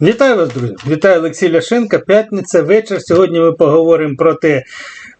Вітаю вас, друзі! Вітаю Олексій Ляшенко. П'ятниця, вечір. Сьогодні ми поговоримо про те,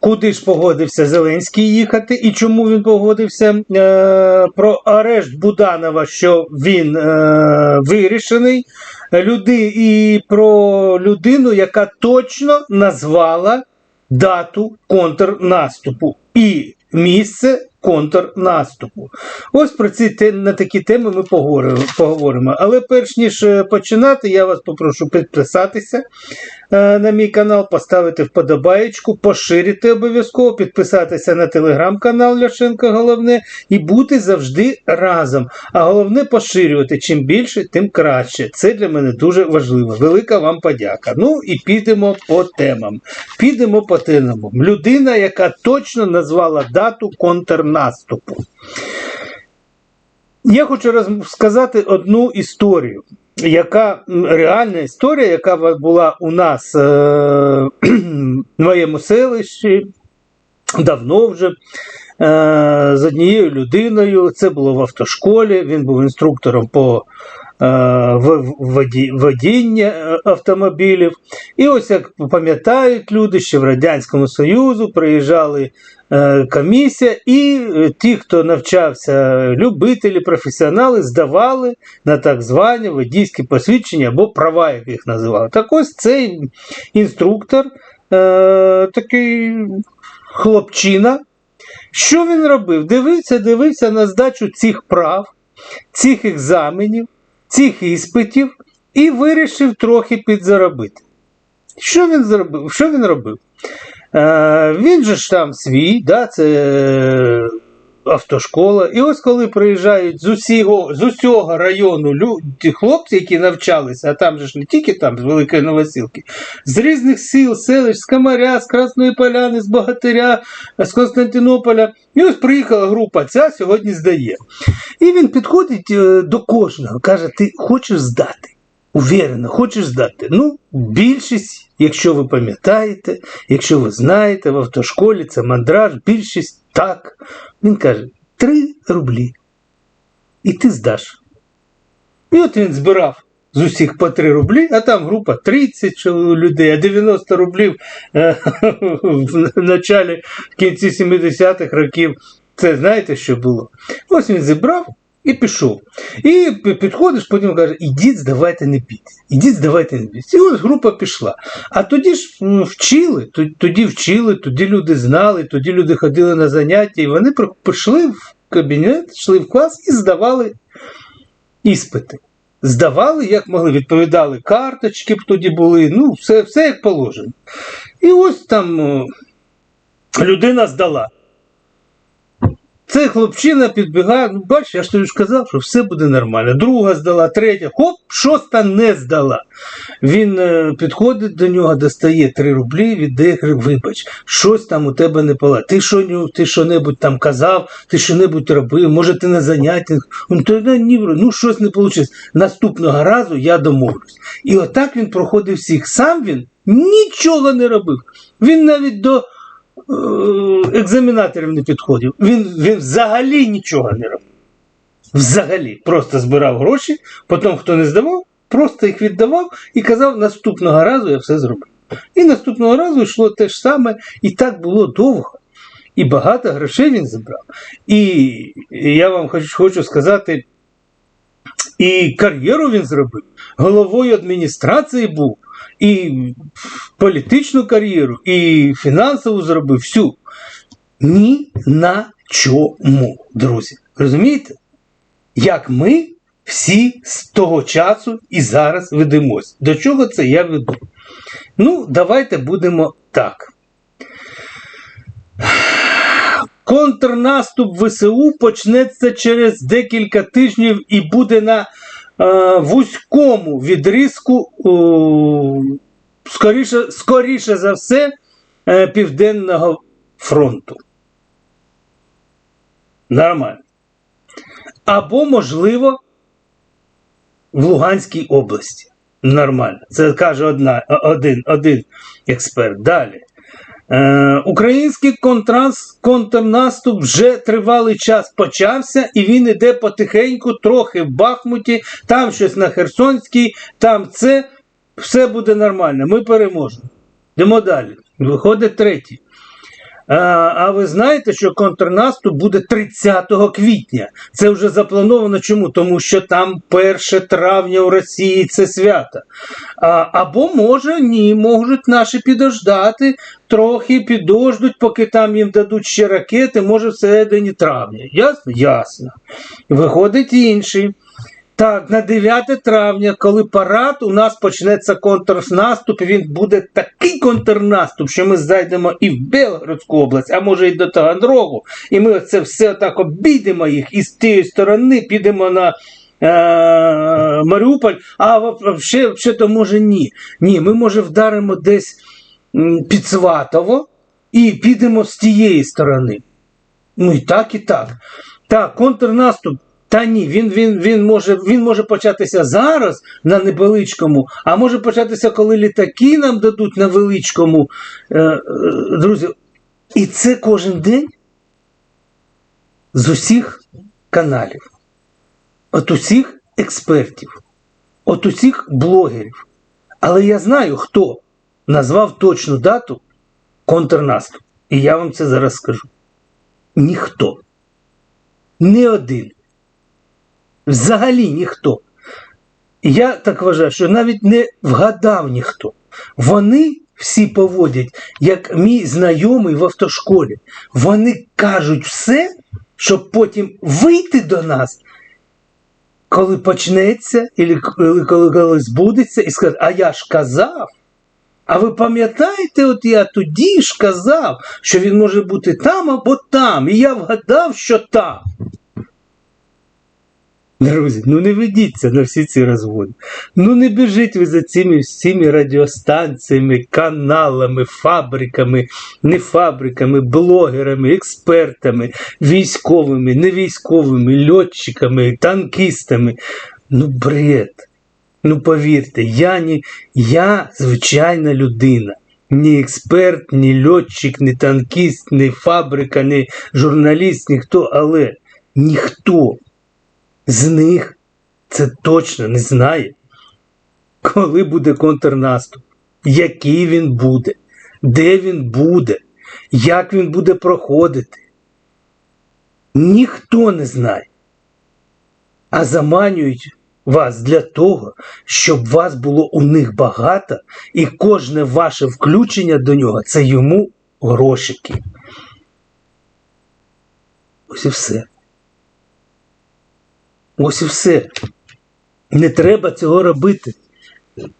куди ж погодився Зеленський їхати і чому він погодився. Е, про арешт Буданова, що він е, вирішений. Люди, і про людину, яка точно назвала дату контрнаступу і місце контрнаступу. Ось про ці на такі теми ми поговоримо. поговоримо. Але перш ніж е, починати, я вас попрошу підписатися на мій канал, поставити вподобаєчку, поширити обов'язково, підписатися на телеграм-канал Ляшенко головне і бути завжди разом. А головне поширювати. Чим більше, тим краще. Це для мене дуже важливо. Велика вам подяка. Ну і підемо по темам. Підемо по темам. Людина, яка точно назвала дату контрнаступу. Я хочу розказати одну історію, яка реальна історія, яка була у нас е, в моєму селищі давно вже. е, З однією людиною, це було в автошколі, він був інструктором по е, водіння автомобілів. І ось як пам'ятають люди, ще в Радянському Союзу приїжджали комісія, і е, ті, хто навчався, любителі, професіонали, здавали на так звані водійські посвідчення або права, як їх називали. Так ось цей інструктор, е, такий хлопчина. Що він робив? Дивився, дивився на здачу цих прав, цих екзаменів, цих іспитів і вирішив трохи підзаробити. Що він зробив? Що він робив? Е, він же ж там свій, да, це е, автошкола. І ось коли приїжджають з усього, з усього району люди, хлопці, які навчалися, а там же ж не тільки там з Великої Новосілки, з різних сіл, селищ, з Камаря, з Красної Поляни, з Богатиря, з Константинополя. І ось приїхала група, ця сьогодні здає. І він підходить е, до кожного, каже: Ти хочеш здати? Уверено, хочеш здати? Ну, більшість, якщо ви пам'ятаєте, якщо ви знаєте, в автошколі це мандраж, більшість так. Він каже: 3 рублі. І ти здаш. І от він збирав з усіх по 3 рублі, а там група 30 людей, а 90 рублів е, в началі, в кінці 70-х років. Це знаєте, що було? Ось він зібрав і пішов. І підходиш, потім каже, ідіть, здавайте не піть. Ідіть, здавайте не піть. І ось група пішла. А тоді ж м, вчили, тоді вчили, тоді люди знали, тоді люди ходили на заняття, і вони пішли в кабінет, йшли в клас і здавали іспити. Здавали, як могли, відповідали карточки б тоді були, ну, все, все як положено. І ось там людина здала. Цей хлопчина підбігає, ну бачиш, я ж тобі ж казав, що все буде нормально. Друга здала, третя, хоп, шоста не здала. Він е, підходить до нього, достає 3 рублі, віддає, каже, вибач, щось там у тебе не пала. Ти що, ти що-небудь там казав, ти що-небудь робив, може ти на заняттях. Ну, то, ні, ну щось не вийшло. Наступного разу я домовлюсь. І отак він проходив всіх. Сам він нічого не робив. Він навіть до екзаменаторів не підходив. Він, він взагалі нічого не робив. Взагалі, просто збирав гроші, потім хто не здавав, просто їх віддавав і казав, наступного разу я все зроблю. І наступного разу йшло те ж саме, і так було довго. І багато грошей він забрав. І я вам хочу, хочу сказати, і кар'єру він зробив, головою адміністрації був, і політичну кар'єру, і фінансову зробив всю. Ні на чому, друзі. Розумієте? Як ми всі з того часу і зараз ведемось. До чого це я веду? Ну, давайте будемо так. Контрнаступ ВСУ почнеться через декілька тижнів і буде на вузькому відрізку, е, скоріше, скоріше за все, е, Південного фронту. Нормально. Або, можливо, в Луганській області. Нормально. Це каже одна, один, один експерт. Далі. Е, український контрнаступ вже тривалий час почався, і він іде потихеньку, трохи в Бахмуті, там щось на Херсонській, там це. все буде нормально, ми переможемо. Йдемо далі. Виходить третій. А, ви знаєте, що контрнаступ буде 30 квітня. Це вже заплановано. Чому? Тому що там 1 травня у Росії це свято. Або може ні, можуть наші підождати, трохи підождуть, поки там їм дадуть ще ракети, може всередині травня. Ясно? Ясно. Виходить інший. Так, на 9 травня, коли парад, у нас почнеться контрнаступ, і він буде такий контрнаступ, що ми зайдемо і в Белгородську область, а може і до Таганрогу, і ми це все так обійдемо їх, і з тієї сторони підемо на е- Маріуполь, а взагалі, то може ні. Ні, ми може вдаримо десь під Сватово і підемо з тієї сторони. Ну і так, і так. Так, контрнаступ. Та ні, він, він, він, може, він може початися зараз на невеличкому, а може початися, коли літаки нам дадуть на величкому. Е, е, друзі, і це кожен день з усіх каналів, от усіх експертів, от усіх блогерів. Але я знаю, хто назвав точну дату контрнаступ. І я вам це зараз скажу. Ніхто. Ні один. Взагалі ніхто. Я так вважаю, що навіть не вгадав ніхто. Вони всі поводять, як мій знайомий в автошколі. Вони кажуть все, щоб потім вийти до нас, коли почнеться, або коли, коли збудеться, і сказати, а я ж казав. А ви пам'ятаєте, от я тоді ж казав, що він може бути там або там, і я вгадав, що там. Друзі, ну не ведіться на всі ці розводи. Ну не біжіть ви за цими всіми радіостанціями, каналами, фабриками, не фабриками, блогерами, експертами, військовими, невійськовими, льотчиками, танкістами. Ну, бред. Ну, повірте, я, не, я звичайна людина. Ні експерт, ні льотчик, ні танкіст, ні фабрика, ні журналіст, ніхто, але ніхто з них це точно не знає, коли буде контрнаступ, який він буде, де він буде, як він буде проходити. Ніхто не знає. А заманюють вас для того, щоб вас було у них багато, і кожне ваше включення до нього це йому грошики. Ось і все. Ось і все. Не треба цього робити.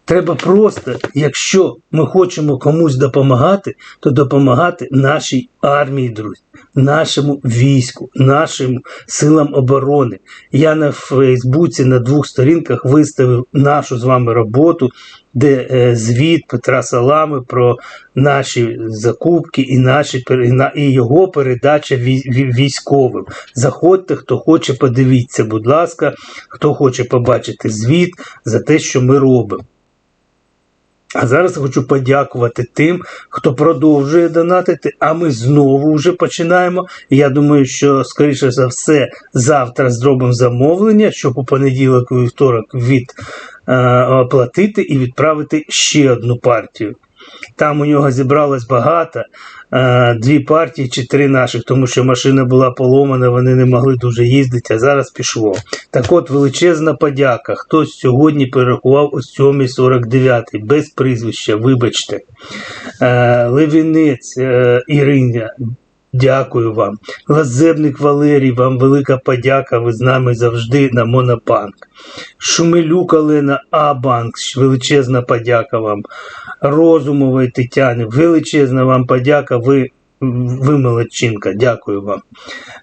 Треба просто, якщо ми хочемо комусь допомагати, то допомагати нашій армії, друзі, нашому війську, нашим силам оборони. Я на Фейсбуці на двох сторінках виставив нашу з вами роботу, де е, звіт Петра Салами про наші закупки і наші і його передача військовим. Заходьте, хто хоче, подивіться, будь ласка, хто хоче побачити звіт за те, що ми робимо. А зараз хочу подякувати тим, хто продовжує донатити. А ми знову вже починаємо. Я думаю, що, скоріше за все, завтра зробимо замовлення, щоб у понеділок і вівторок від е, оплатити і відправити ще одну партію. Там у нього зібралось багато, е, дві партії чи три наших, тому що машина була поломана, вони не могли дуже їздити, а зараз пішло. Так от величезна подяка. Хтось сьогодні перерахував о 7.49 без прізвища, вибачте. Е, Левінець Іриня. Дякую вам. Лазебник Валерій, вам велика подяка. Ви з нами завжди на Монобанк. Шумелюк Олена Абанк, величезна подяка вам. Розумової Тетяни, величезна вам подяка. Ви ви молодчинка, дякую вам.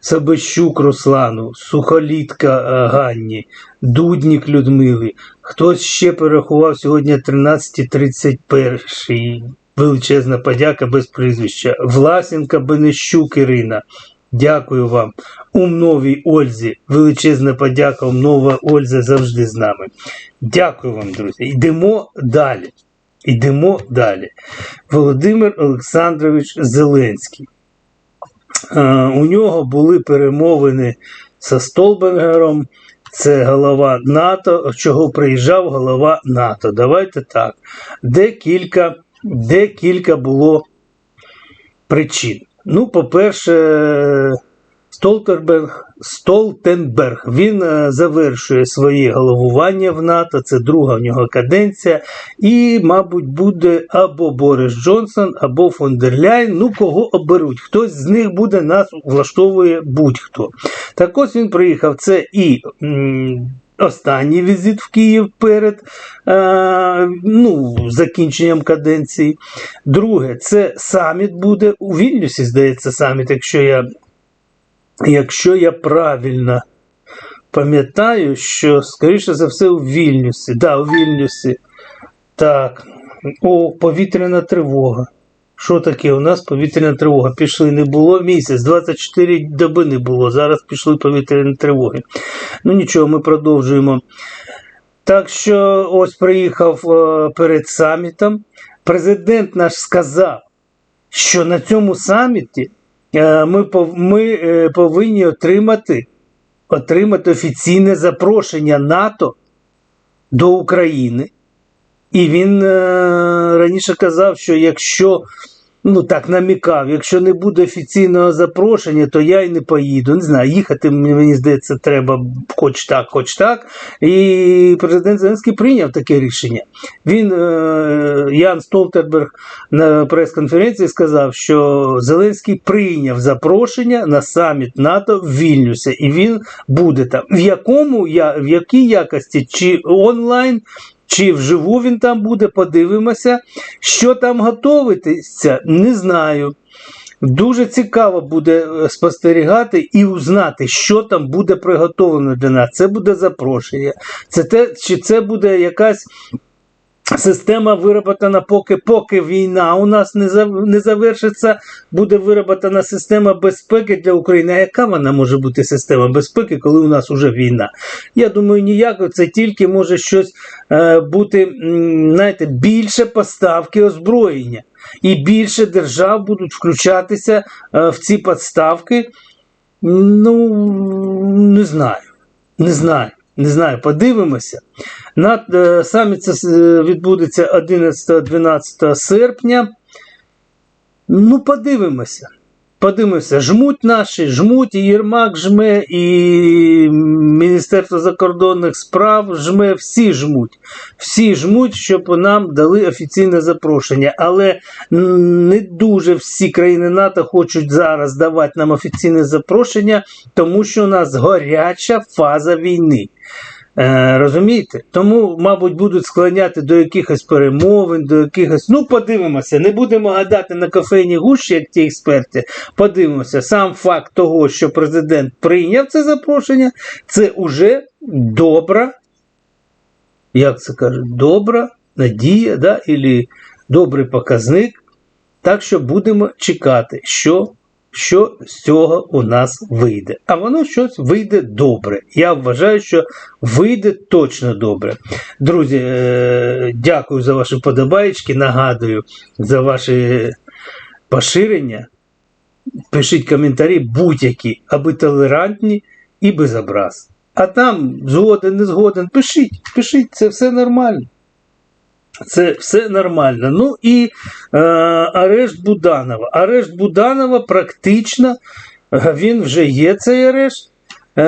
Сабищук Руслану, Сухолітка е, Ганні, Дуднік Людмили. Хтось ще перерахував сьогодні 13.31. Величезна подяка без прізвища. Власенка Бенещук Ірина. Дякую вам. Умновій Ользі. Величезна подяка. Умнова Ольза завжди з нами. Дякую вам, друзі. Йдемо далі. Йдемо далі. Володимир Олександрович Зеленський. У нього були перемовини зі Столбенгером Це голова НАТО. Чого приїжджав голова НАТО? Давайте так. Декілька, декілька було причин. Ну, по-перше, Столтерберг, Столтенберг він е, завершує своє головування в НАТО. Це друга в нього каденція. І, мабуть, буде або Борис Джонсон, або фон. Ну, кого оберуть. Хтось з них буде нас влаштовує будь-хто. Так ось він приїхав. Це і. м, Останній візит в Київ перед е, ну, закінченням каденції. Друге, це саміт буде у Вільнюсі, здається, саміт, якщо я якщо я правильно пам'ятаю, що, скоріше за все, у Вільнюсі. Да, у Вільнюсі. Так. О, повітряна тривога. Що таке? У нас повітряна тривога. Пішли, не було місяць, 24 доби не було. Зараз пішли повітряні тривоги. Ну нічого, ми продовжуємо. Так що ось приїхав е, перед самітом. Президент наш сказав, що на цьому саміті е, ми, ми е, повинні отримати, отримати офіційне запрошення НАТО до України. І він е, раніше казав, що якщо, ну так намікав, якщо не буде офіційного запрошення, то я й не поїду. Не знаю, їхати мені здається, треба хоч так, хоч так. І президент Зеленський прийняв таке рішення. Він, е, Ян Столтерберг, на прес-конференції сказав, що Зеленський прийняв запрошення на саміт НАТО в Вільнюсі, і він буде там. В якому я в якій якості, чи онлайн, чи вживу він там буде, подивимося. Що там готовитися, не знаю. Дуже цікаво буде е, спостерігати і узнати, що там буде приготовлено для нас. Це буде запрошення. Це те, чи це буде якась система вироблена, поки, поки війна у нас не, не завершиться, буде вироблена система безпеки для України. Яка вона може бути система безпеки, коли у нас вже війна? Я думаю, ніяко це тільки може щось е, бути, знаєте, більше поставки озброєння. І більше держав будуть включатися е, в ці поставки. Ну, не знаю. Не знаю. Не знаю, подивимося. На, це е, відбудеться 11-12 серпня. Ну, подивимося. Подивимося, жмуть наші, жмуть, і Єрмак жме, і Міністерство закордонних справ жме, всі жмуть. Всі жмуть, щоб нам дали офіційне запрошення. Але не дуже всі країни НАТО хочуть зараз давати нам офіційне запрошення, тому що у нас гаряча фаза війни. Е, розумієте? Тому, мабуть, будуть склоняти до якихось перемовин, до якихось. Ну, подивимося, не будемо гадати на кофейні гущі, як ті експерти. Подивимося, сам факт того, що президент прийняв це запрошення, це уже добра, як це кажуть, добра надія, да? Ілі добрий показник. Так що будемо чекати, що що з цього у нас вийде. А воно щось вийде добре. Я вважаю, що вийде точно добре. Друзі, е, дякую за ваші подобаєчки. Нагадую за ваші поширення. Пишіть коментарі будь-які, аби толерантні і без образ. А там згоден, не згоден, пишіть, пишіть, це все нормально. Це все нормально. Ну і е, арешт Буданова. Арешт Буданова практично е, він вже є цей арешт. Е,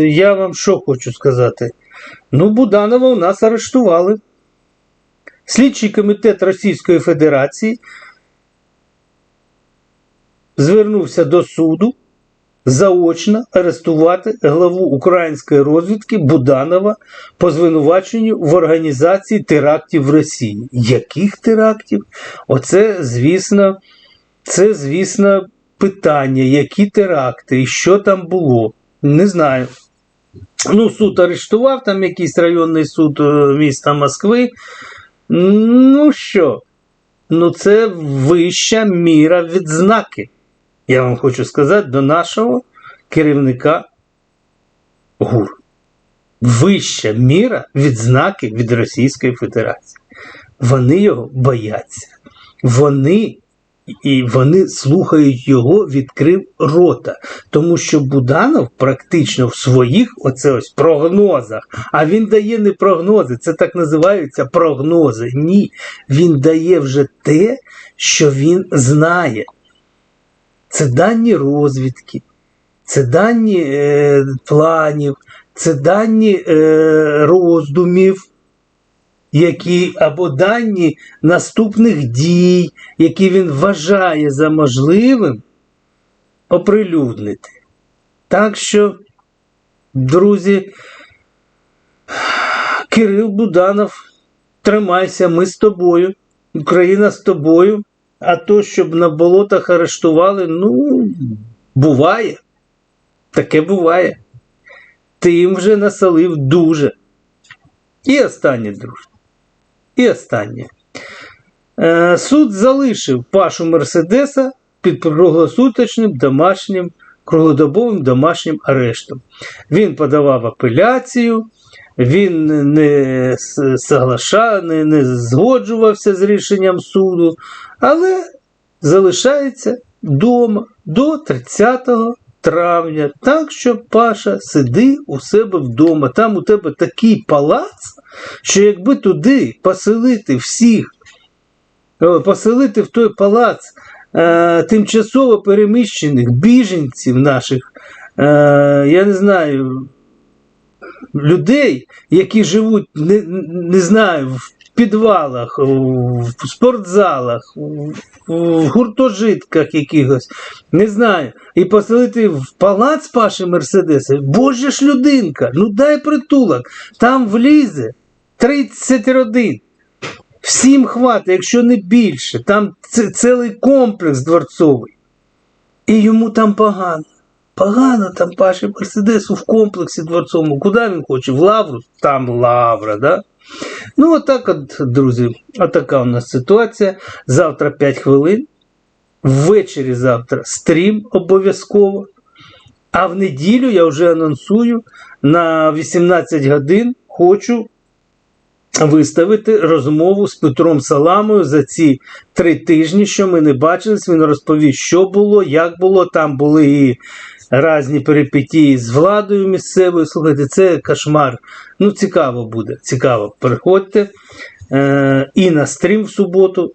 я вам що хочу сказати? Ну, Буданова у нас арештували. Слідчий комітет Російської Федерації звернувся до суду заочно арестувати главу української розвідки Буданова по звинуваченню в організації терактів в Росії. Яких терактів? Оце, звісно, це, звісно, питання, які теракти і що там було. Не знаю. Ну, суд арештував, там якийсь районний суд е, міста Москви. Ну що? Ну, це вища міра відзнаки. Я вам хочу сказати до нашого керівника ГУР. Вища міра відзнаки від Російської Федерації. Вони його бояться. Вони і вони слухають його, відкрив рота. Тому що Буданов практично в своїх оце ось прогнозах, а він дає не прогнози, це так називаються прогнози. Ні, він дає вже те, що він знає. Це дані розвідки, це дані е, планів, це дані е, роздумів, які або дані наступних дій, які він вважає за можливим оприлюднити. Так що, друзі, Кирил Буданов, тримайся, ми з тобою, Україна з тобою. А то, щоб на болотах арештували, ну, буває. Таке буває. Ти їм вже насолив дуже. І останнє, друже. І останнє. Е, суд залишив Пашу Мерседеса під круглосуточним домашнім, круглодобовим домашнім арештом. Він подавав апеляцію, він не соглаша, не, не згоджувався з рішенням суду, але залишається вдома до 30 травня. Так що, Паша, сиди у себе вдома. Там у тебе такий палац, що якби туди поселити всіх, поселити в той палац е, тимчасово переміщених біженців наших, е, я не знаю, людей, які живуть, не, не знаю, в підвалах, в спортзалах, в- гуртожитках якихось, не знаю, і поселити в палац Паші Мерседеса, боже ж людинка, ну дай притулок, там влізе 30 родин. Всім хватить, якщо не більше, там цілий комплекс дворцовий. І йому там погано. Погано там Паші Мерседесу в комплексі дворцовому. Куди він хоче? В лавру? Там лавра, да? Ну, отак, от, друзі, отака у нас ситуація. Завтра 5 хвилин. Ввечері завтра стрім обов'язково. А в неділю я вже анонсую на 18 годин хочу виставити розмову з Петром Саламою за ці три тижні, що ми не бачились. Він розповість, що було, як було. Там були і різні перипетії з владою місцевою. Слухайте, це кошмар. Ну, цікаво буде. Цікаво. Приходьте е, і на стрім в суботу.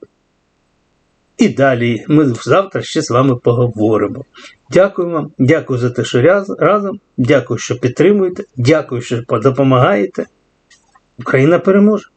І далі ми завтра ще з вами поговоримо. Дякую вам, дякую за те, що раз- разом. Дякую, що підтримуєте. Дякую, що допомагаєте. Україна переможе.